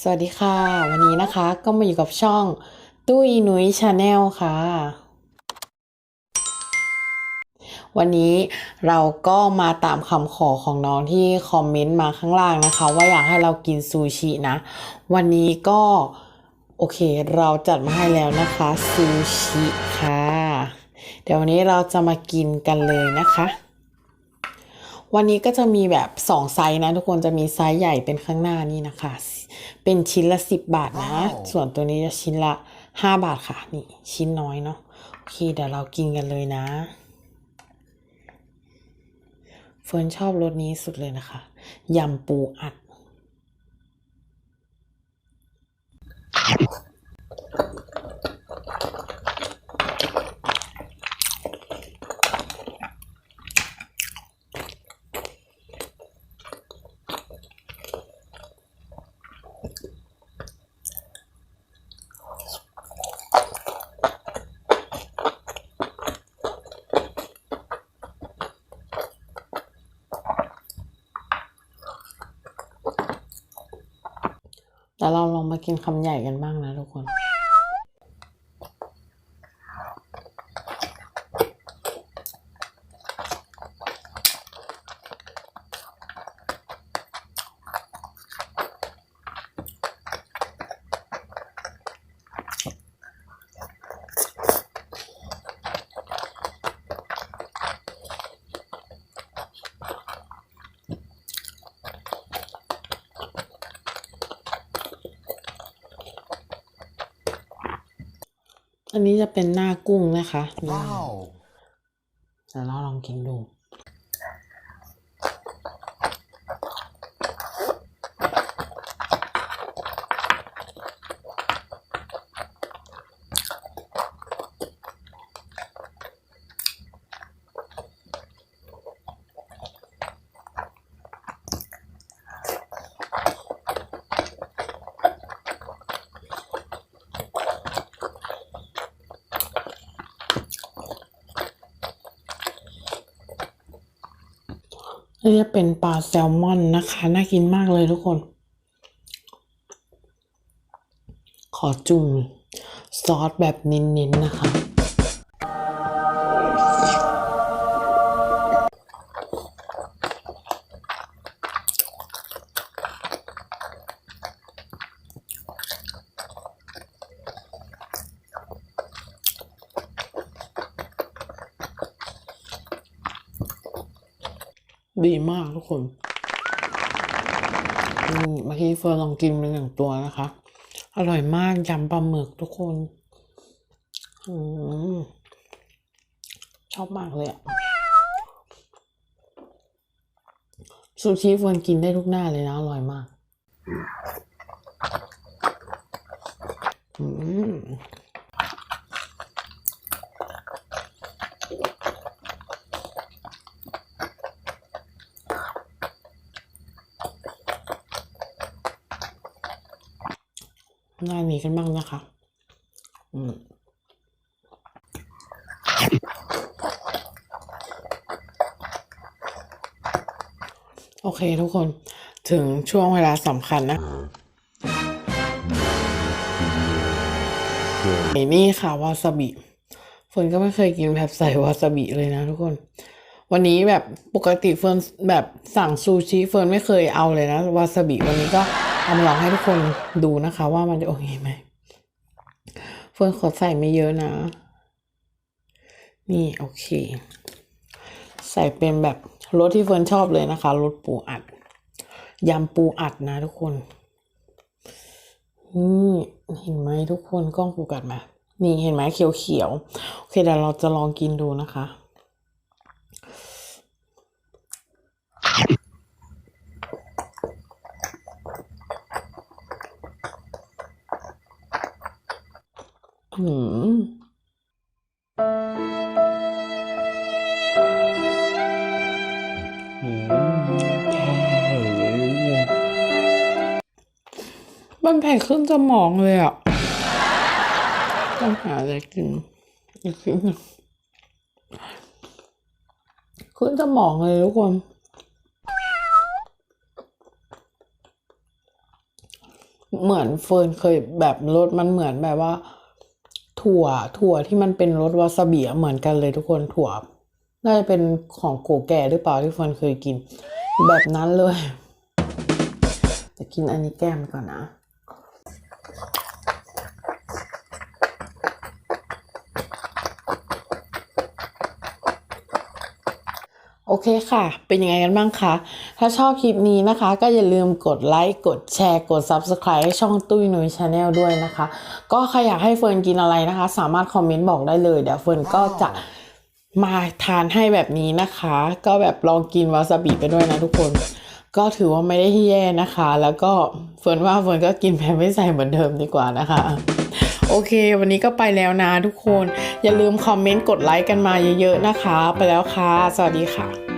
สวัสดีค่ะ วันนี้นะคะก็มาอยู่กับช่องตุ้ยนุ้ยชาแนลค่ะ วันนี้เราก็มาตามคำขอของน้องที่คอมเมนต์มาข้างล่างนะคะ ว่าอยากให้เรากินซูชินะ วันนี้ก็โอเคเราจัดมาให้แล้วนะคะซูชิค่ะ เดี๋ยววันนี้เราจะมากินกันเลยนะคะวันนี้ก็จะมีแบบ 2 ไซส์นะทุกคนจะมีไซส์ใหญ่เป็นข้างหน้านี่นะคะ เป็นชิ้นละ 10 บาทนะว้าวส่วนตัวนี้จะชิ้นละ 5 บาทค่ะ นี่ชิ้นน้อยเนาะโอเคเดี๋ยวเรากินกันเลยนะ เฟิร์นชอบรสนี้สุดเลยนะคะยำปูอัด แต่เราลองมากินคำใหญ่กันบ้างนะทุกคน อันนี้จะเป็นหน้ากุ้งนะคะนี่ Wow. เดี๋ยวเราลองกินดู เรียกเป็นปลาแซลมอนนะคะ น่ากินมากเลยทุกคน ขอจุ่มซอสแบบเน้นๆนะคะ ดีมากทุกคนเมื่อกี้เฟิร์นลองกินไปหนึ่งตัวนะคะ อร่อยมากยำปลาหมึกทุกคนอชอบมากเลยอะซูชิเฟิร์นกินได้ทุกหน้าเลยนะอร่อยมาก อืม หน้านี้กันบ้างนะคะ อืมโอเคทุกคนถึงช่วงเวลาสำคัญนะไอ้นี่ค่ะวาซาบิเฟิร์นก็ไม่เคยกินแบบใส่วาซาบิเลยนะทุกคน วันนี้แบบปกติเฟิร์นแบบสั่งซูชิเฟิร์นไม่เคยเอาเลยนะวาซาบิวันนี้ก็ เอามาลองให้ทุกคนดูนะคะว่ามันจะโอเคไหมเฟิร์นขอใส่ไม่เยอะนะ นี่โอเค ใส่เป็นแบบรสที่เฟิร์นชอบเลยนะคะรสปูอัดยำปูอัดนะทุกคน นี่เห็นไหมทุกคนกล้องโฟกัสมา นี่เห็นไหมเขียวเขียวๆโอเคเดี๋ยวเราจะลองกินดูนะคะ อืมมันแผ่ขึ้นสมองเลยอะ ต้องหาอะไรกินอีกทีนึงขึ้นสมองเลยทุกคนเหมือนเฟิร์นเคยแบบรสมันเหมือนแบบว่า ถั่วถั่วที่มันเป็นรสวาซาบิเหมือนกันเลยทุกคนถั่วน่าจะเป็นของโกแก่หรือเปล่าที่ฟันเคยกิน แบบนั้นเลย จะกินอันนี้แก้มก่อนนะ โอเคค่ะ เป็นยังไงกันบ้างคะ ถ้าชอบคลิปนี้นะคะ ก็อย่าลืมกดไลค์ กดแชร์ กด Subscribe ให้ช่องตุ้ยนุ้ยชาแนลด้วยนะคะ ก็ใครอยากให้เฟิร์นกินอะไรนะคะ สามารถคอมเมนต์บอกได้เลย เดี๋ยวเฟิร์นก็จะมาทานให้แบบนี้นะคะ ก็แบบลองกินวาซาบิไปด้วยนะทุกคน ก็ถือว่าไม่ได้ที่แย่นะคะ แล้วก็เฟิร์นว่าเฟิร์นก็กินแบบไม่ใส่เหมือนเดิมดีกว่านะคะ โอเค วันนี้ก็ไปแล้วนะทุกคน อย่าลืมคอมเมนต์กดไลค์กันมาเยอะๆนะคะ ไปแล้วค่ะ สวัสดีค่ะ